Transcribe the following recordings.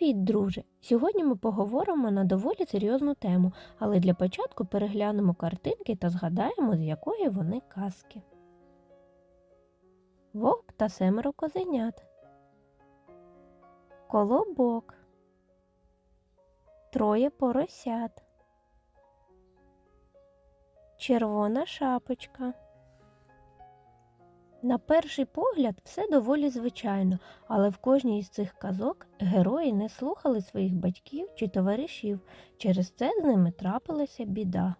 Привіт, друже! Сьогодні ми поговоримо на доволі серйозну тему, але для початку переглянемо картинки та згадаємо, з якої вони казки. Вовк та семеро козенят. Колобок. Троє поросят. Червона шапочка. На перший погляд все доволі звичайно, але в кожній із цих казок герої не слухали своїх батьків чи товаришів, через це з ними трапилася біда.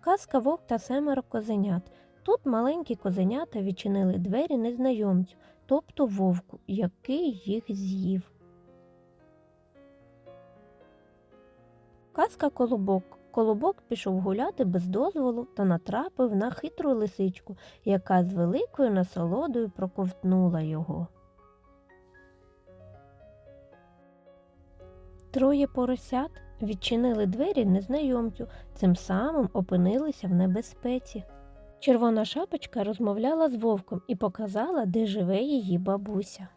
Казка вовк та семеро козенят. Тут маленькі козенята відчинили двері незнайомцю, тобто вовку, який їх з'їв. Казка Колобок. Колобок пішов гуляти без дозволу та натрапив на хитру лисичку, яка з великою насолодою проковтнула його. Троє поросят відчинили двері незнайомцю, цим самим опинилися в небезпеці. Червона шапочка розмовляла з вовком і показала, де живе її бабуся.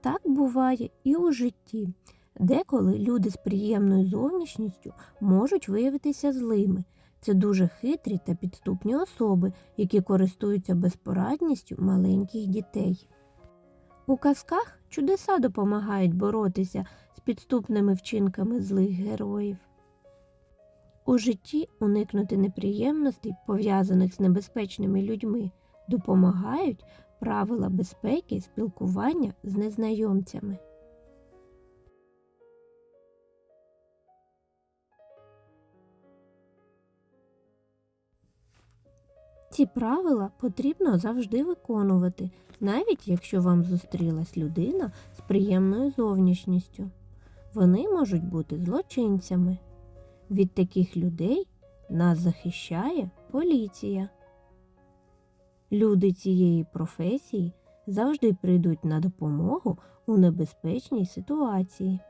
Так буває і у житті. Деколи люди з приємною зовнішністю можуть виявитися злими. Це дуже хитрі та підступні особи, які користуються безпорадністю маленьких дітей. У казках чудеса допомагають боротися з підступними вчинками злих героїв. У житті уникнути неприємностей, пов'язаних з небезпечними людьми, допомагають правила безпеки спілкування з незнайомцями. Ці правила потрібно завжди виконувати, навіть якщо вам зустрілась людина з приємною зовнішністю. Вони можуть бути злочинцями. Від таких людей нас захищає поліція. Люди цієї професії завжди прийдуть на допомогу у небезпечній ситуації.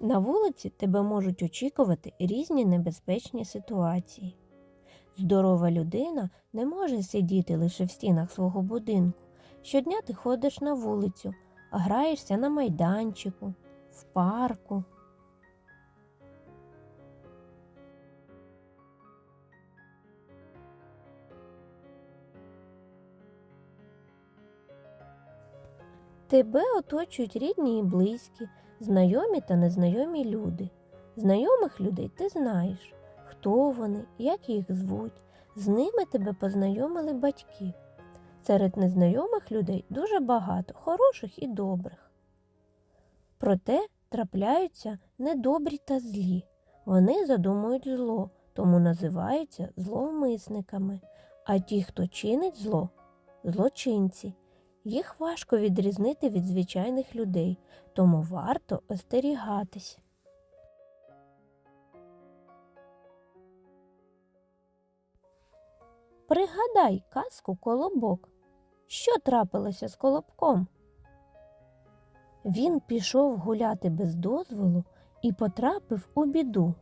На вулиці тебе можуть очікувати різні небезпечні ситуації. Здорова людина не може сидіти лише в стінах свого будинку. Щодня ти ходиш на вулицю, граєшся на майданчику, в парку. Тебе оточують рідні і близькі, знайомі та незнайомі люди. Знайомих людей ти знаєш, хто вони, як їх звуть. З ними тебе познайомили батьки. Серед незнайомих людей дуже багато хороших і добрих. Проте трапляються недобрі та злі. Вони задумують зло, тому називаються зловмисниками, а ті, хто чинить зло злочинці. Їх важко відрізнити від звичайних людей, тому варто остерігатись. Пригадай казку колобок. Що трапилося з колобком? Він пішов гуляти без дозволу і потрапив у біду.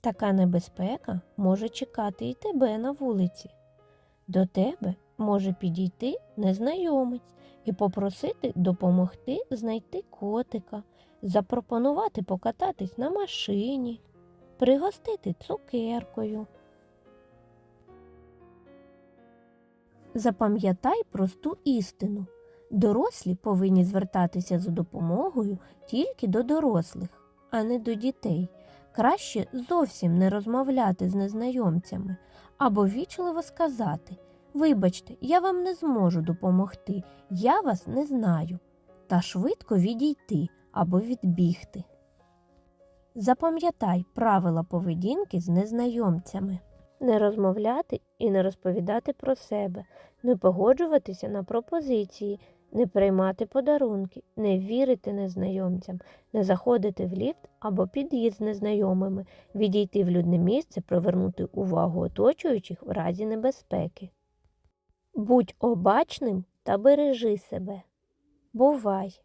Така небезпека може чекати і тебе на вулиці. До тебе може підійти незнайомець і попросити допомогти знайти котика, запропонувати покататись на машині, пригостити цукеркою. Запам'ятай просту істину. Дорослі повинні звертатися за допомогою тільки до дорослих, а не до дітей. Краще зовсім не розмовляти з незнайомцями або вічливо сказати Вибачте, я вам не зможу допомогти, я вас не знаю, та швидко відійти або відбігти. Запам'ятай правила поведінки з незнайомцями. Не розмовляти і не розповідати про себе, не погоджуватися на пропозиції, не приймати подарунки, не вірити незнайомцям, не заходити в ліфт або під'їзд з незнайомими, відійти в людне місце, привернути увагу оточуючих в разі небезпеки. Будь обачним та бережи себе. Бувай!